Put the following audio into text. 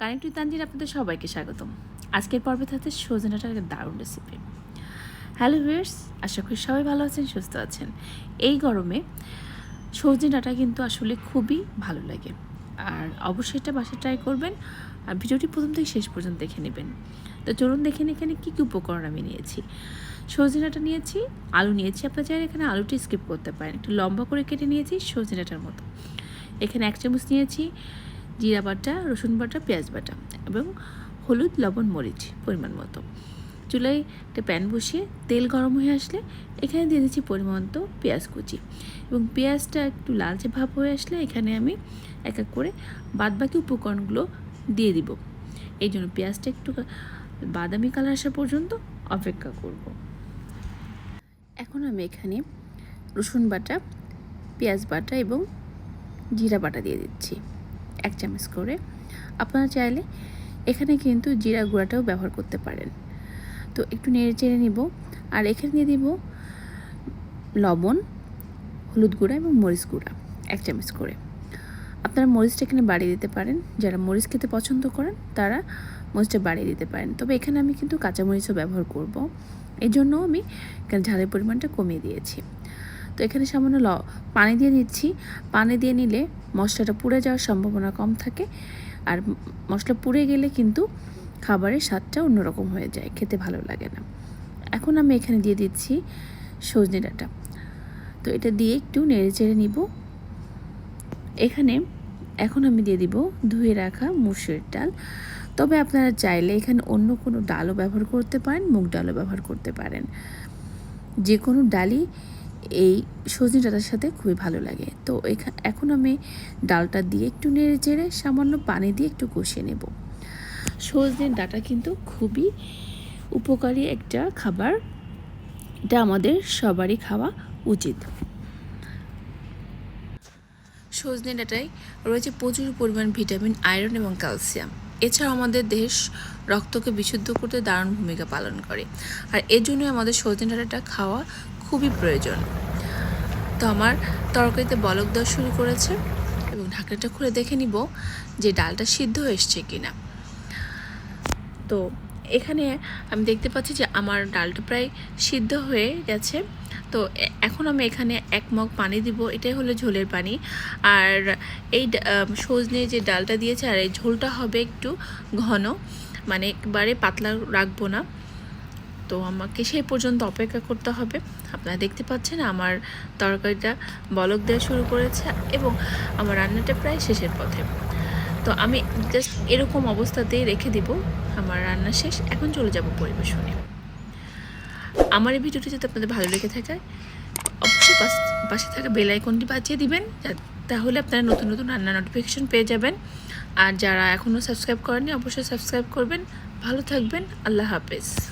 Connect with Tangier আপনাদের সবাইকে স্বাগতম। আজকের পর্বে থাকছে সজনাটার একটা দারুণ রেসিপি হ্যালো ভিউয়ার্স আশা করি সবাই ভালো আছেন, সুস্থ আছেন। এই গরমে সজনে ডাঁটা কিন্তু আসলে খুবই ভালো লাগে। আর অবশ্যই এটা বাসায় ট্রাই করবেন। আর ভিডিওটি প্রথম থেকে শেষ পর্যন্ত দেখে নেবেন। তো চলুন দেখেন এখানে কী কী উপকরণ আমি নিয়েছি। সজনে ডাঁটা নিয়েছি, আলু নিয়েছি, আপনার চাইলে এখানে আলুটি স্কিপ করতে পারেন। একটু লম্বা করে কেটে নিয়েছি সজনে ডাঁটার মতো। এখানে এক চামচ নিয়েছি জিরা বাটা, রসুন বাটা, পেঁয়াজ বাটা এবং হলুদ, লবণ, মরিচ পরিমাণ মতো। চুলায় একটা প্যান বসিয়ে তেল গরম হয়ে আসলে এখানে দিয়ে দিচ্ছি পরিমাণ মতো পেঁয়াজ কুচি এবং পেঁয়াজটা একটু লালচে ভাব হয়ে আসলে এখানে আমি এক এক করে বাদবাকি উপকরণগুলো দিয়ে দিব। এই জন্য পেঁয়াজটা একটু বাদামি কালার আসা পর্যন্ত অপেক্ষা করব। এখন আমি এখানে রসুন বাটা, পেঁয়াজ বাটা এবং জিরা বাটা দিয়ে দিচ্ছি। এক চামচ করে। আপনারা চাইলে এখানে কিন্তু জিরা গুঁড়াটাও ব্যবহার করতে পারেন। তো একটু নেড়ে চেড়ে নিব। আর এখানে দিয়ে দিব লবণ, হলুদ গুঁড়া এবং মরিচ গুঁড়া, এক চামচ করে। আপনারা মরিচটা এখানে বাড়িয়ে দিতে পারেন। যারা মরিচ খেতে পছন্দ করেন, তারা মরিচটা বাড়িয়ে দিতে পারেন। তবে এখানে আমি কিন্তু কাঁচামরিচও ব্যবহার করব। এই জন্য আমি ঝালের পরিমাণটা কমিয়ে দিয়েছি। তো এখানে সামান্য ল, পানি দিয়ে নিচ্ছি। পানি দিয়ে নিলে মশলাটা পুড়ে যাওয়ার সম্ভাবনা কম থাকে। আর মশলা পুড়ে গেলে কিন্তু খাবারের স্বাদটা অন্যরকম হয়ে যায়, খেতে ভালো লাগে না। এখন আমি এখানে দিয়ে দিচ্ছি সজনে ডাঁটা। তো এটা দিয়ে একটু নেড়ে চেড়ে নিব। এখানে এখন আমি দিয়ে দিব ধুয়ে রাখা মুসুরির ডাল। তবে আপনারা চাইলে এখানে অন্য কোনো ডালও ব্যবহার করতে পারেন, মুগ ডালও ব্যবহার করতে পারেন। যে কোনো ডালই এই সজনে ডাটার সাথে খুবই ভালো লাগে। তো এখানে আমি ডালটা দিয়ে একটু নেড়ে চেড়ে সামান্য পানি দিয়ে একটু কষিয়ে নেব। সজনে ডাটা কিন্তু খুবই উপকারী একটা খাবার। এটা আমাদের সবারই খাওয়া উচিত। সজনে ডাটায় রয়েছে প্রচুর পরিমাণ ভিটামিন, আয়রন এবং ক্যালসিয়াম। এছাড়াও আমাদের দেশ রক্তকে বিশুদ্ধ করতে দারুণ ভূমিকা পালন করে। আর এর আমাদের সজনে ডাঁটাটা খাওয়া খুবই প্রয়োজন। তো আমার তরকারিতে বলক দেওয়া শুরু করেছে এবং ঢাকনাটা খুলে দেখে নিব যে ডালটা সিদ্ধ এসছে কি না তো এখানে আমি দেখতে পাচ্ছি যে আমার ডালটা প্রায় সিদ্ধ হয়ে গেছে। তো এখন আমি এখানে এক মগ পানি দিব, এটাই হলো ঝোলের পানি। আর এই সজনে যে ডালটা দিয়েছে, আর এই ঝোলটা হবে একটু ঘন মানে একবারে পাতলা রাখব না। তো আমাকে সেই পর্যন্ত অপেক্ষা করতে হবে। আপনারা দেখতে পাচ্ছেন আমার তরকারিটা বলক দেওয়া শুরু করেছে এবং আমার রান্নাটা প্রায় শেষের পথে। তো আমি জাস্ট এরকম অবস্থাতেই রেখে দিব। আমার রান্না শেষ। এখন চলে যাব পরিবেশনে। আমার এই ভিডিওটি যদি আপনাদের ভালো লেগে থাকে, অবশ্যই পাশ- থাকা বেল আইকনটি বাজিয়ে দিবেন তাহলে আপনারা নতুন নতুন রান্না নোটিফিকেশন পেয়ে যাবেন। আর যারা এখনও সাবস্ক্রাইব করেননি, অবশ্যই সাবস্ক্রাইব করবেন। ভালো থাকবেন। আল্লাহ হাফেজ।